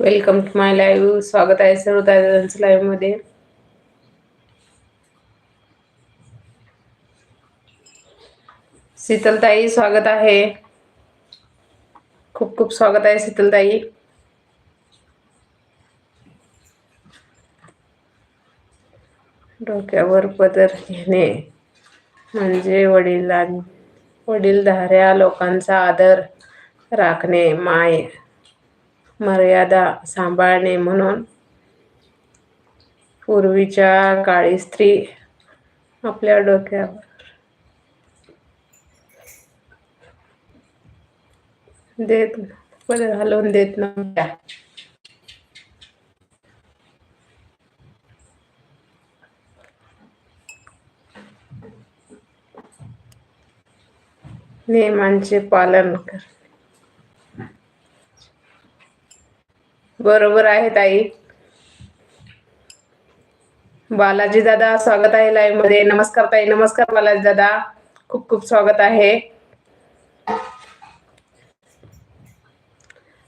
Welcome to my live स्वागत आहे सर्व दादांचं लाईव्हमध्ये शीतलताई स्वागत आहे. खूप खूप स्वागत आहे शीतलताई डोक्यावर पदर घेणे म्हणजे वडिलां वडीलधाऱ्या लोकांचा आदर राखणे माय. मर्यादा सांभाळणे म्हणून पूर्वीच्या काळी स्त्री आपल्या डोक्यावर देत पदर हलवून देत नव्हत्या. नियमांचे पालन कर. बरोबर आहे ताई. बालाजी दादा स्वागत आहे लाईव्हमध्ये. नमस्कार ताई नमस्कार बालाजी दादा. खूप खूप स्वागत आहे.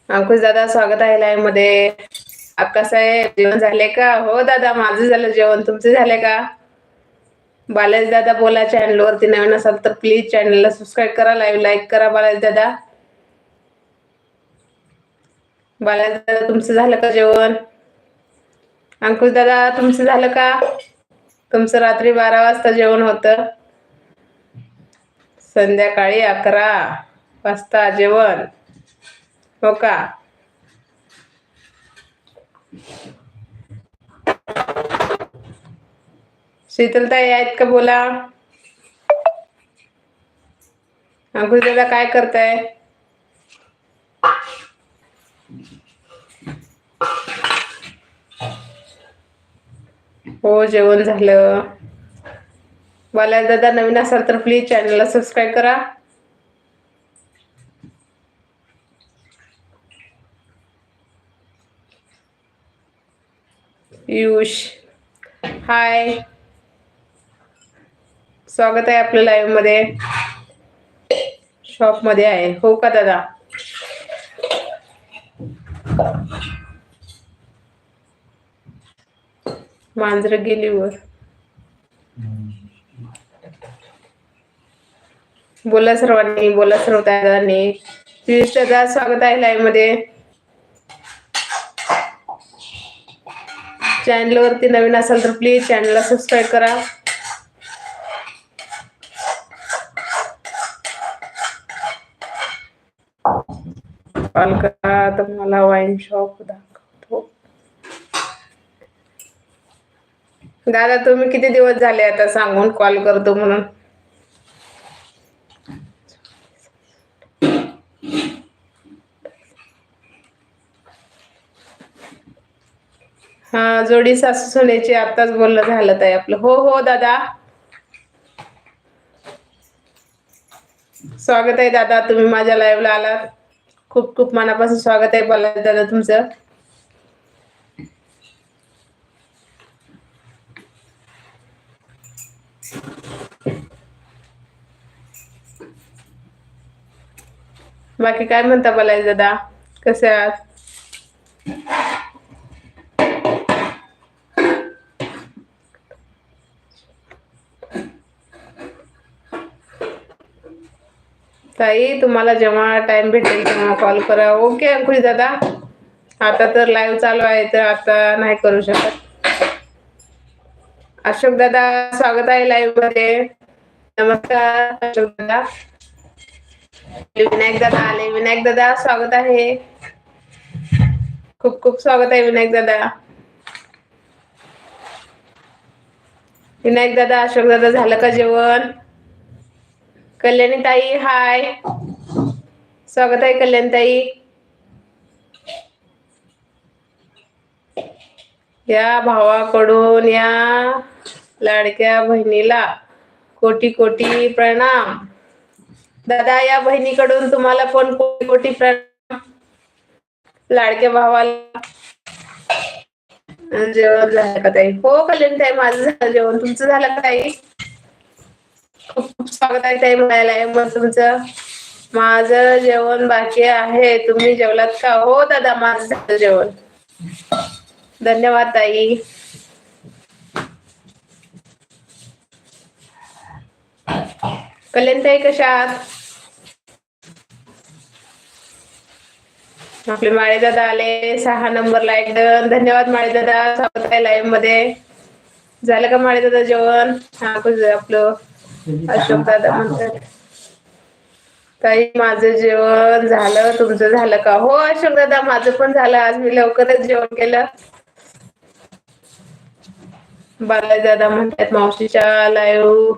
अंकुश दादा स्वागत आहे लाईव्हमध्ये. कसं आहे? जेवण झाले का? हो दादा माझं झालं जेवण. तुमचे झाले का? बालाजी दादा बोला चॅनलवरती नवीन असाल तर प्लीज चॅनलला सबस्क्राईब करा लाईव्ह लाईक करा बालाजी दादा. बाला दादा तुमचं झालं का जेवण? अंकुश दादा तुमचं झालं का? तुमचं रात्री बारा वाजता जेवण होतं. संध्याकाळी अकरा वाजता जेवण. हो का? शीतलताई आहेत का बोला? अंकुश दादा काय करताय? हो जेवण झालं. वाल्या दादा नवीन असाल तर प्लीज चॅनलला सबस्क्राईब करा. युष हाय स्वागत आहे आपल्या लाईव्हमध्ये. शॉपमध्ये आहे. हो का दादा? मांजर गेली वर बोला सर्वांनी बोला सर्व दादांनी. स्वागत आहे लाईव्हमध्ये. चॅनल वरती नवीन असाल तर प्लीज चॅनलला सबस्क्राईब करा. कॉल करा मला वाईन शॉप दादा तुम्ही किती दिवस झाले आता सांगून कॉल करतो म्हणून? हा जोडी सासू सुनेची आताच बोलणं झालं ताई आपलं. हो हो दादा. स्वागत आहे दादा तुम्ही माझ्या लाईव्हला आलात. खूप खूप मनापासून स्वागत आहे बोला दादा तुमचं. बाकी काय म्हणता मला दादा? कसे आहात? ताई तुम्हाला जेव्हा टाइम भेटेल तेव्हा कॉल करा. ओके अंकुश दादा. आता तर लाईव्ह चालू आहे तर आता नाही करू शकत. अशोक दादा स्वागत आहे लाईव्हमध्ये. नमस्कार अशोक दादा. विनायक दादा आले. विनायक दादा स्वागत आहे. खूप खूप स्वागत आहे विनायक दादा. विनायक दादा अशोक दादा झालं का जेवण? कल्याणी ताई हाय स्वागत आहे कल्याणी ताई या भावाकडून या लाडक्या बहिणीला कोटी कोटी प्रणाम. दादा या बहिणीकडून तुम्हाला पण कोटी कोटी प्रणाम. लाडक्या भावाला. म्हणजे जेवण झालं का ताई? हो कल्याण ताई माझं झालं जेवण. तुमचं झालं का ताई? खूप खूप स्वागत आहे ताई म्हणायला. मग तुमचं? माझं जेवण बाकी आहे. तुम्ही जेवलात का? हो दादा माझं झालं जेवण. धन्यवाद ताई. कल्याणताई कशा आहात? आपले माळे दादा आले सहा नंबर एकदम धन्यवाद माळे दादा स्वागत आहे लाईव्हमध्ये. झालं का माळे दादा जेवण? हा कसं आपलं. अशोक दादा म्हणतात. ताई माझं जेवण झालं. तुमचं झालं का? हो अशोक दादा माझं पण झालं. आज मी लवकरच जेवण केलं. बालाजी दादा म्हणतात मावशीच्या लाईव्ह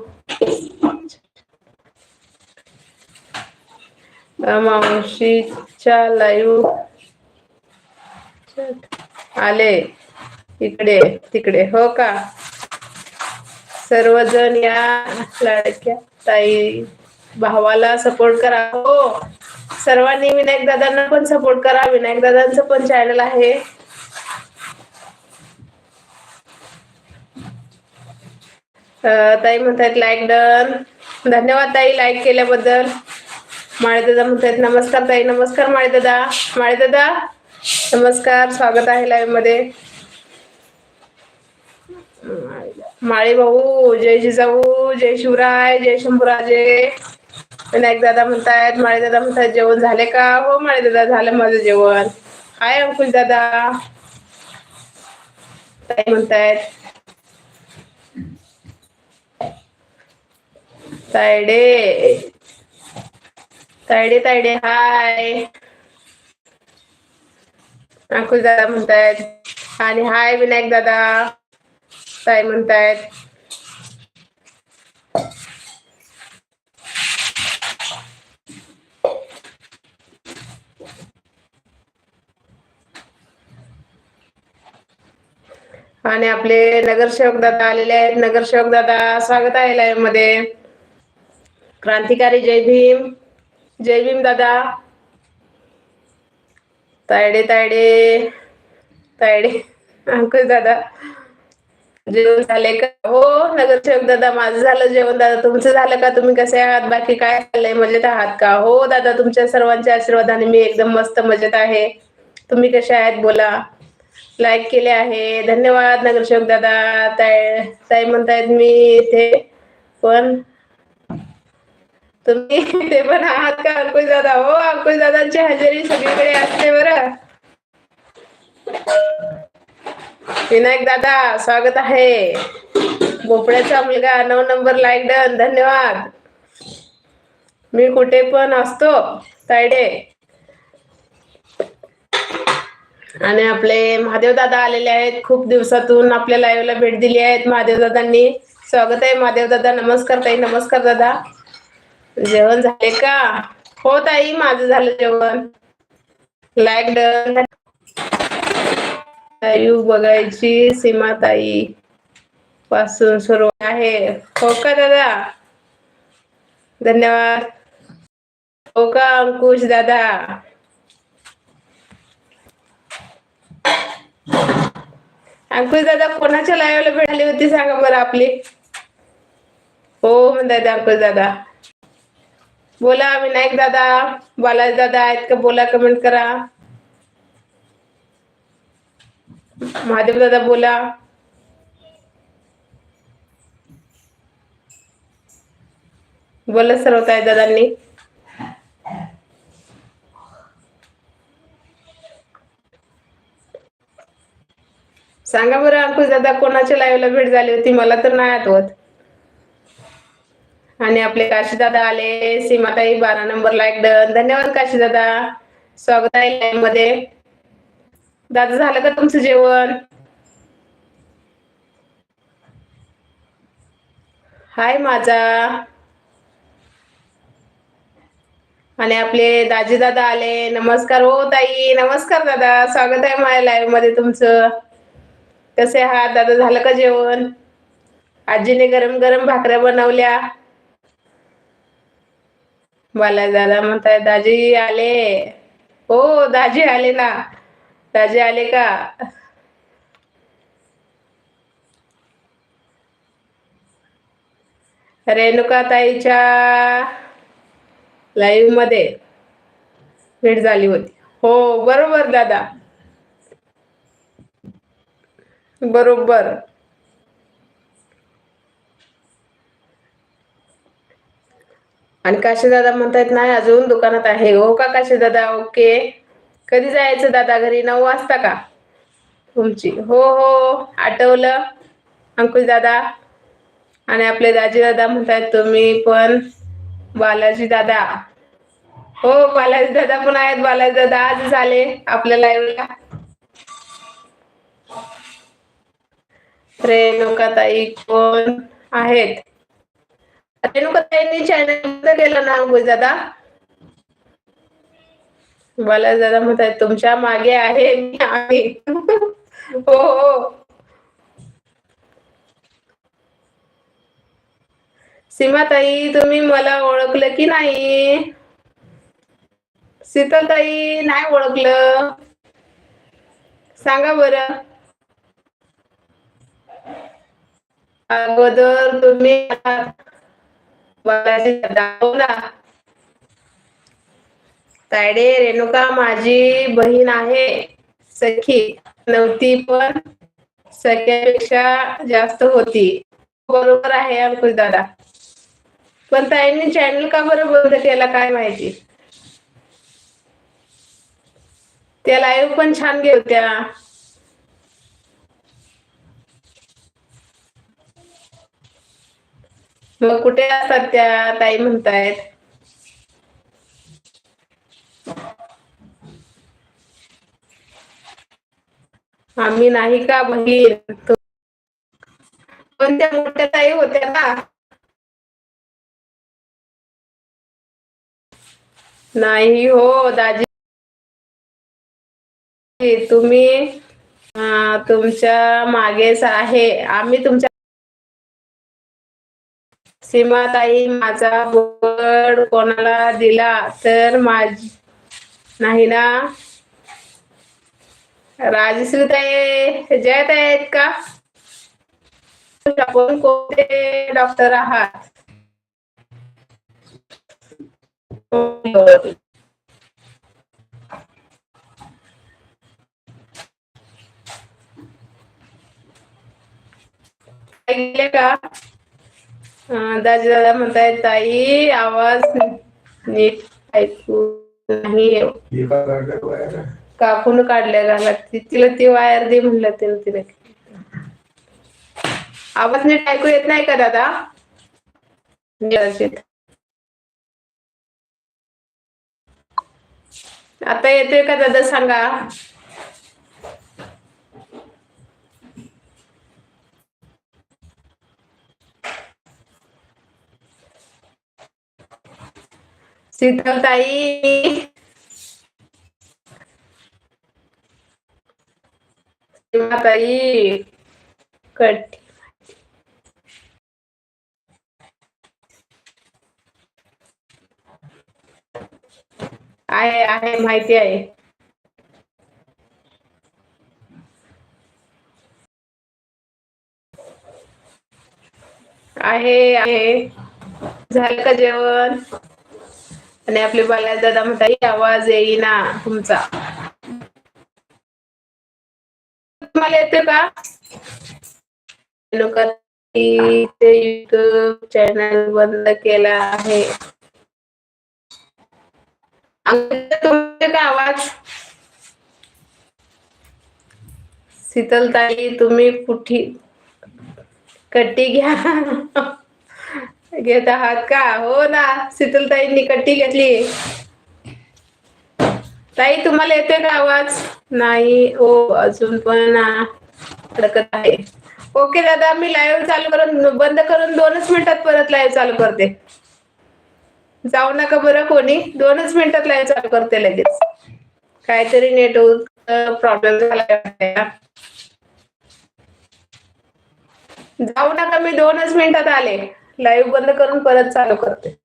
मावशीच्या लाईव्ह आले. इकडे तिकडे. हो का? सर्वजण या लाडक्या ताई भावाला सपोर्ट करा. हो. सर्वांनी विनायक दादांना पण सपोर्ट करा. विनायक दादांचं पण चॅनल आहे. ताई म्हणतात लाईक डन धन्यवाद ताई लाईक केल्याबद्दल. माळे दादा म्हणतात नमस्कार ताई नमस्कार माळे दादा माळे दादा नमस्कार स्वागत आहे लाईव्हमध्ये. माळी भाऊ जय जिजाऊ जय शिवराय जय शंभूराजे. विनायक दादा म्हणतायत माळी दादा म्हणतात जेवण झाले का? हो माळी दादा झालं माझं जेवण. हाय अंकुश दादा. ताई म्हणतायत तायडे. तायडे तायडे हाय. अंकुश दादा म्हणतायत. आणि हाय विनायक दादा. ताई म्हणतायत. आणि आपले नगरसेवक दादा आलेले आहेत. नगरसेवक दादा स्वागत आहे लाईव्हमध्ये. क्रांतिकारी जय भीम. जय भीम दादा. तायडे तायडे. तायडे. अंकुश दादा. जेवण झाले का? हो नगरसेवक दादा माझं झालं जेवण. दादा तुमचं झालं का? तुम्ही कसे आहात? बाकी काय चाललंय? मजेत आहात का? हो दादा तुमच्या सर्वांच्या आशीर्वादाने मी एकदम मस्त मजेत आहे. तुम्ही कसे आहात? बोला. लाईक केले आहे. धन्यवाद नगरसेवक दादा. ताई ताई म्हणतायत मी इथे. पण तुम्ही ते पण आहात का? अंकुश दादा. हो अंकुश दादांची हजेरी सगळीकडे असते बरं. विनायक दादा स्वागत आहे. भोपळ्याचा मुलगा नऊ नंबर लाईक डन. धन्यवाद. मी कुठे पण असतो तायडे. आणि आपले महादेव दादा आलेले आहेत. खूप दिवसातून आपल्या लाईव्हला भेट दिली आहेत महादेव दादांनी. स्वागत आहे महादेव दादा. नमस्कार ताई नमस्कार दादा. जेवण झाले का? हो ताई माझं झालं जेवण. लाईक डन लाईव्ह बघायची सीमा ताई पासून सुरू आहे. हो का दादा? धन्यवाद. हो का अंकुश दादा? अंकुश दादा कोणाच्या लाईव्हला भेटली होती? सांगा बरं आपली. हो म्हणताय अंकुश दादा. बोला विनायक दादा बालाजी दादा आहेत का? बोला कमेंट करा. महादेव दादा बोला. बोला सर्व काय दादांनी. सांगा बरं अंकुश दादा कोणाच्या लाईव्हला भेट झाली होती? मला तर नाही आठवत. आणि आपले काशीदादा आले. सीमाताई बारा नंबर लाईक डन. धन्यवाद काशीदादा स्वागत आहे लाईव्हमध्ये. दादा झालं का तुमचं जेवण? हाय माझा. आणि आपले दाजी दादा आले. नमस्कार हो ताई. नमस्कार दादा. स्वागत आहे माझ्या लाईव्हमध्ये तुमचं. कसे आहात? दादा झालं का जेवण? आजीने गरम गरम भाकऱ्या बनवल्या. मला दादा म्हणताय दाजी आले. हो दाजी आले ना. दाजी आले का? रेणुका ताईच्या लाईव्हमध्ये भेट झाली होती. हो बरोबर दादा. बरोबर. आणि काशी दादा म्हणतायत नाही अजून दुकानात आहे. हो का काशी दादा ओके. कधी जायचं दादा घरी? नऊ वाजता का? तुमची. हो हो आठवलं. अंकुश दादा. आणि आपले दाजी दादा म्हणतायत तुम्ही पण बालाजी दादा. हो बालाजी दादा पण आहेत. बालाजी दादा आज झाले आपल्या लाईव्हला रेणुका ताई कोण आहेत? रेणुकाताईंनी चॅनल केलं ना अंकुश दादा बालाजी दादा म्हणतायत तुमच्या मागे आहे मी आहे हो हो. सीमाताई तुम्ही मला ओळखलं की नाही? शीतलताई नाही ओळखलं. सांगा बरं. अगोदर तुम्ही तायडे रेणुका माझी बहीण आहे. सखी नव्हती पण सख्यापेक्षा जास्त होती. बरोबर आहे अंकुश दादा. पण ताईंनी चॅनल का बरं बंद केला काय माहिती? त्या लाईव्ह पण छान गे मग कुठे असतात त्या ताई म्हणतायत? आम्ही नाही का बहीण? कोणत्या मोठ्या ताई होत्या ना. नाही हो दाजी. तुम्ही तुमच्या मागेच आहे. आम्ही तुमच्या सीमाताई माझा बोर्ड कोणाला दिला तर माझ नाही ना? राजश्रीताई जयत आहेत का? आपण कोणते डॉक्टर आहात? गेले का? दाजी दादा म्हणताय ताई आवाज नीट ऐकू नाही काकून कापून काढल्या तिला ती वायर दे म्हणलं तिला तिला. आवाज नीट ऐकू येत नाही का दादा? व्यवस्थित. आता येतोय का दादा? सांगा. शीतलताई ताई कट आहे आहे माहिती आहे आहे आहे झालं का जेवण आणि आपले बालाजी दादा म्हणताई आवाज येईना तुमचा. तुम्हाला येते का? युट्यूब चॅनल बंद केला आहे. तुमचे का आवाज? शीतलताई तुम्ही कुठे? कट्टी घ्या. घेत आहात का? हो ना. शीतलताईंनी कट्टी घेतली. ताई तुम्हाला येते का आवाज? नाही. ओ अजून पण अडकत आहे. ओके दादा मी लाईव्ह चालू करून बंद करून दोनच मिनिटात परत लाईव्ह चालू करते. जाऊ नका बरं कोणी. दोनच मिनिटात लाईव्ह चालू करते लगेच. काहीतरी नेटवर्क प्रॉब्लेम झाला जाऊ नका मी दोनच मिनिटात आले. लाईव्ह बंद करून परत चालू करते.